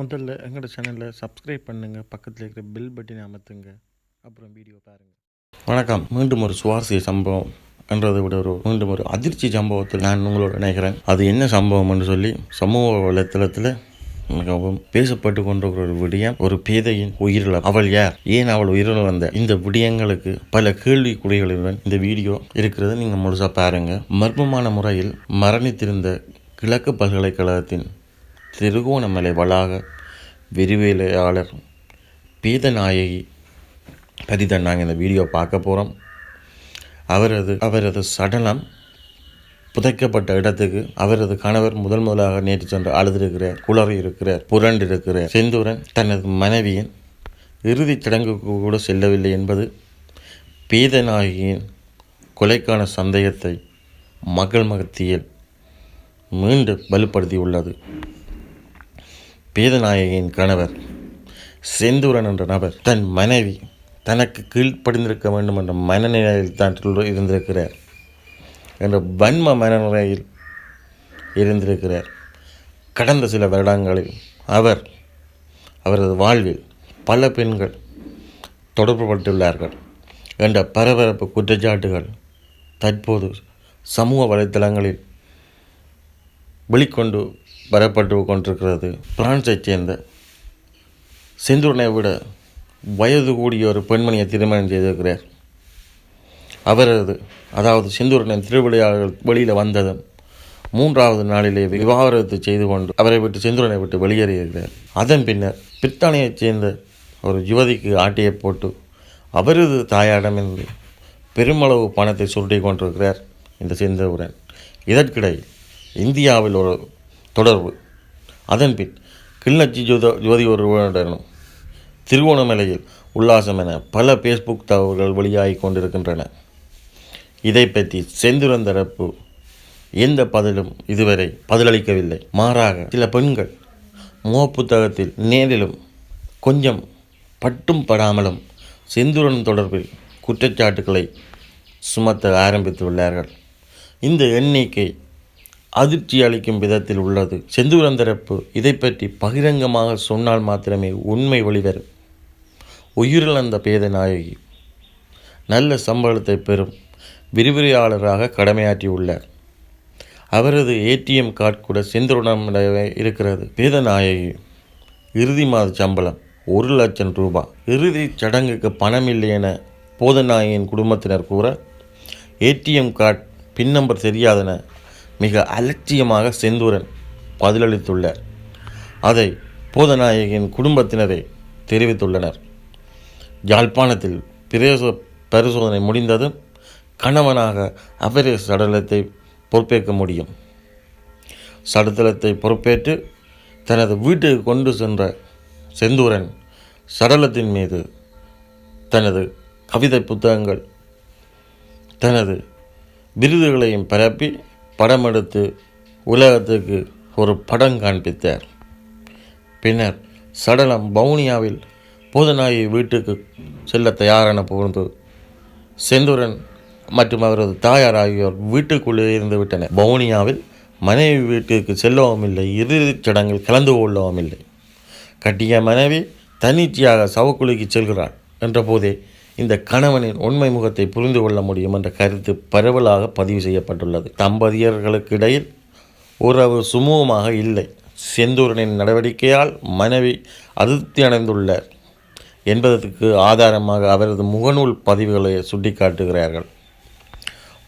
முதல்ல எங்களோட சேனலை சப்ஸ்கிரைப் பண்ணுங்கள் பக்கத்தில் இருக்கிற பெல் பட்டினை அமர்த்துங்க. அப்புறம் வீடியோ பாருங்கள் வணக்கம். மீண்டும் ஒரு சுவாரஸ்ய சம்பவம் என்றதை விட ஒரு மீண்டும் ஒரு அதிர்ச்சி சம்பவத்தில் நான் உங்களோட நினைக்கிறேன் அது என்ன சம்பவம் என்று சொல்லி சமூக வலைத்தளத்தில் மிகவும் பேசப்பட்டு கொண்டிருக்கிற ஒரு விடயம். ஒரு பேதையின் உயிரிழப்பு அவள் யார்? ஏன் அவள் உயிரிழந்த இந்த விடயங்களுக்கு பல கேள்விக்குறிகளுடன் இந்த வீடியோ இருக்கிறத நீங்கள் முழுசாக பாருங்கள் மர்மமான முறையில் மரணித்திருந்த கிழக்கு பல்கலைக்கழகத்தின் திருகோணமலை வளாக விரிவிலையாளர் பீதநாயகி பற்றி தான் நாங்கள் இந்த வீடியோ பார்க்க போகிறோம் அவரது அவரது சடலம் புதைக்கப்பட்ட இடத்துக்கு அவரது கணவர் முதல் முதலாக நேற்று சென்று அழுதிருக்கிறார் குளறி இருக்கிறார் புரண்டு இருக்கிறார் செந்தூரன் தனது மனைவியின் இறுதிச் சடங்குக்கு கூட செல்லவில்லை என்பது பீதநாயகியின் கொலைக்கான சந்தேகத்தை மக்கள் மகத்தியில் மீண்டும் வலுப்படுத்தியுள்ளது. பேதநாயகியின் கணவர் செந்தூரன் என்ற நபர் தன் மனைவி தனக்கு கீழ்ப்படிந்திருக்க வேண்டும் என்ற மனநிலையில் தான் இருந்திருக்கிறார் என்ற வன்ம மனநிலையில் இருந்திருக்கிறார். கடந்த சில வருடங்களில் அவர் அவரது வாழ்வில் பல பெண்கள் தொடர்புபட்டுள்ளார்கள் என்ற பரபரப்பு குற்றச்சாட்டுகள் தற்போது சமூக வலைத்தளங்களில் வெளிக்கொண்டு வரப்பட்டு கொண்டிருக்கிறது. பிரான்ஸைச் சேர்ந்த செந்தூரனை விட வயது கூடிய ஒரு பெண்மணியை திருமணம் செய்திருக்கிறார். அவரது அதாவது செந்தூரனின் திருவிளையாடல் வெளியில் வந்ததும் மூன்றாவது நாளிலே விவாகரத்து செய்து கொண்டு அவரை விட்டு செந்தூரனை விட்டு வெளியேறியிருக்கிறார். அதன் பின்னர் பிரித்தானியைச் சேர்ந்த ஒரு யுவதிக்கு ஆட்டியை போட்டு அவரது தாயாரிடமிருந்து பெருமளவு பணத்தை சுருட்டி கொண்டிருக்கிறார் இந்த செந்தூரன். இதற்கிடையில் இந்தியாவில் ஒரு தொடர்பு. அதன்பின் கிளிநொச்சி ஜோத ஜோதி ஒருவருடனும் திருவோணமலையில் உல்லாசம் என பல ஃபேஸ்புக் தகவல்கள் வெளியாகி கொண்டிருக்கின்றன. இதை பற்றி செந்துரன் தரப்பு எந்த பதிலும் இதுவரை பதிலளிக்கவில்லை. மாறாக சில பெண்கள் முகப்புத்தகத்தில் நேரிலும் கொஞ்சம் பட்டும் படாமலும் செந்துரன் தொடர்பில் குற்றச்சாட்டுக்களை சுமத்த ஆரம்பித்துள்ளார்கள் இந்த எண்ணிக்கை அதிர்ச்சி அளிக்கும் விதத்தில் உள்ளது. செந்தூரன் தரப்பு இதை பற்றி பகிரங்கமாக சொன்னால் மாத்திரமே உண்மை வெளிவரும். உயிரிழந்த பேத நாயகி நல்ல சம்பளத்தை பெறும் விரிவுரையாளராக கடமையாற்றியுள்ளார். அவரது ஏடிஎம் கார்டு கூட செந்தூரனிடவே இருக்கிறது. பேத நாயகி இறுதி மாத சம்பளம் ஒரு லட்சம் ரூபாய் இறுதி சடங்குக்கு பணம் இல்லை என போதநாயகியின் குடும்பத்தினர் கூற ஏடிஎம் கார்டு பின் நம்பர் தெரியாதென மிக அலட்சியமாக செந்தூரன் பதிலளித்துள்ளார். அதை போதநாயகியின் குடும்பத்தினரே தெரிவித்துள்ளனர். யாழ்ப்பாணத்தில் பிரேச பரிசோதனை முடிந்ததும் கணவனாக அவரே சடலத்தை பொறுப்பேற்க முடியும். சடலத்தை பொறுப்பேற்று தனது வீட்டுக்கு கொண்டு சென்ற செந்தூரன் சடலத்தின் மீது தனது கவிதை புத்தகங்கள் தனது விருதுகளையும் பரப்பி படம் எடுத்து உலகத்துக்கு ஒரு படம் காண்பித்தார். பின்னர் சடலம் வவுனியாவில் போதநாயகி வீட்டுக்கு செல்ல தயாரான போது செந்துரன் மற்றும் அவரது தாயார் ஆகியோர் வீட்டுக்குள்ளே இருந்து விட்டனர். வவுனியாவில் மனைவி வீட்டுக்கு செல்லவும் இல்லை இறுதிச் சடங்கில் கலந்து கொள்ளவும் இல்லை. கட்டிய மனைவி தன்னிச்சையாக சவக்குழிக்கு செல்கிறாள் என்ற போதே இந்த கணவனின் உண்மை முகத்தை புரிந்து கொள்ள முடியும் என்ற கருத்து பரவலாக பதிவு செய்யப்பட்டுள்ளது. தம்பதியர்களுக்கு இடையில் உறவு சுமூகமாக இல்லை. செந்தூரனின் நடவடிக்கையால் மனைவி அதிருப்தி அடைந்துள்ளார் என்பதற்கு ஆதாரமாக அவரது முகநூல் பதிவுகளை சுட்டிக்காட்டுகிறார்கள்.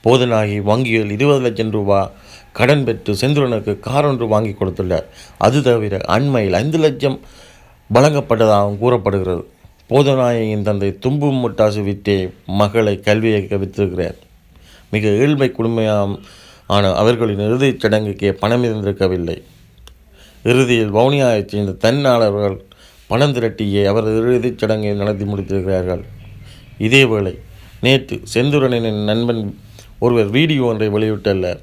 போதனாகி வங்கியில் இருபது லட்சம் ரூபாய் கடன் பெற்று செந்தூரனுக்கு கார் ஒன்று வாங்கி கொடுத்துள்ளார். அது தவிர அண்மையில் ஐந்து லட்சம் வழங்கப்பட்டதாகவும் கூறப்படுகிறது. போதநாயகியின் தந்தை தும்பு முட்டாசு விட்டே மகளை கல்வியை கவித்திருக்கிறார் மிக ஏழ்மை குடும்பம் ஆன அவர்களின் இறுதிச் சடங்குக்கே பணம் இருந்திருக்கவில்லை. இறுதியில் வவுனியாவைச் சேர்ந்த தன்னாளர்கள் பணம் திரட்டியே அவரது இறுதிச் சடங்கை நடத்தி முடித்திருக்கிறார்கள். இதேவேளை நேற்று செந்தூரனின் நண்பன் ஒருவர் வீடியோ ஒன்றை வெளியிட்டுள்ளார்.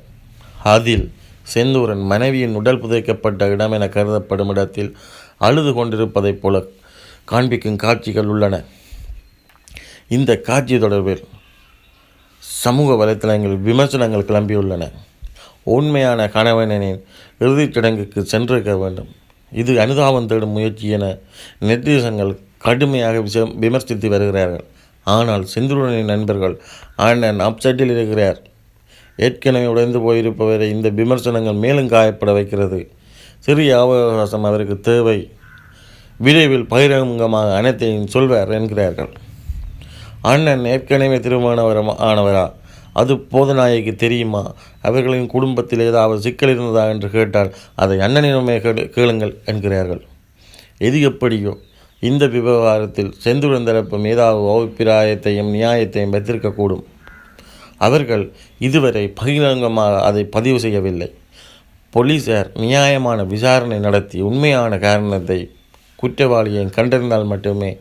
அதில் செந்தூரன் மனைவியின் உடல் புதைக்கப்பட்ட இடம் என கருதப்படும் இடத்தில் அழுது கொண்டிருப்பதைப் போல காண்பிக்கும் காட்சிகள் உள்ளன. இந்த காட்சி தொடர்பில் சமூக வலைத்தளங்களில் விமர்சனங்கள் கிளம்பியுள்ளன. உண்மையான கணவனின் இறுதிச் சடங்குக்கு சென்றிருக்க வேண்டும். இது அனுதாபம் தேடும் முயற்சி என நெட்டிசன்கள் கடுமையாக விமர்சித்து வருகிறார்கள். ஆனால் செந்துருவனின் நண்பர்கள் அண்ணன் அப்செட்டில் இருக்கிறார். ஏற்கனவே உடைந்து போயிருப்பவரை இந்த விமர்சனங்கள் மேலும் காயப்பட வைக்கிறது. சிறிய அவகாசம் அவருக்கு தேவை. விரைவில் பகிரங்கமாக அனைத்தையும் சொல்வார் என்கிறார்கள். அண்ணன் ஏற்கனவே திருமணவர ஆனவரா? அது போதநாயகிக்கு தெரியுமா? அவர்களின் குடும்பத்தில் ஏதாவது சிக்கல் இருந்ததா என்று கேட்டால் அதை அண்ணனிடமே கேளு- கேளுங்கள் என்கிறார்கள். எது எப்படியோ இந்த விவகாரத்தில் செந்துடன் தரப்பும் ஏதாவது அபிப்பிராயத்தையும் நியாயத்தையும் வைத்திருக்கக்கூடும். அவர்கள் இதுவரை பகிரங்கமாக அதை பதிவு செய்யவில்லை. போலீசார் நியாயமான விசாரணை நடத்தி உண்மையான காரணத்தை குற்றவாளியை கண்டறிந்தால் மட்டுமே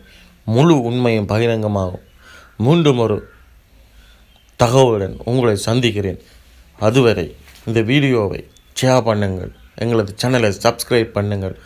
முழு உண்மையும் பகிரங்கமாகும். மீண்டும் ஒரு தகவலுடன் உங்களை சந்திக்கிறேன். அதுவரை இந்த வீடியோவை ஷேர் பண்ணுங்கள். எங்களது சேனலை சப்ஸ்கிரைப் பண்ணுங்கள்.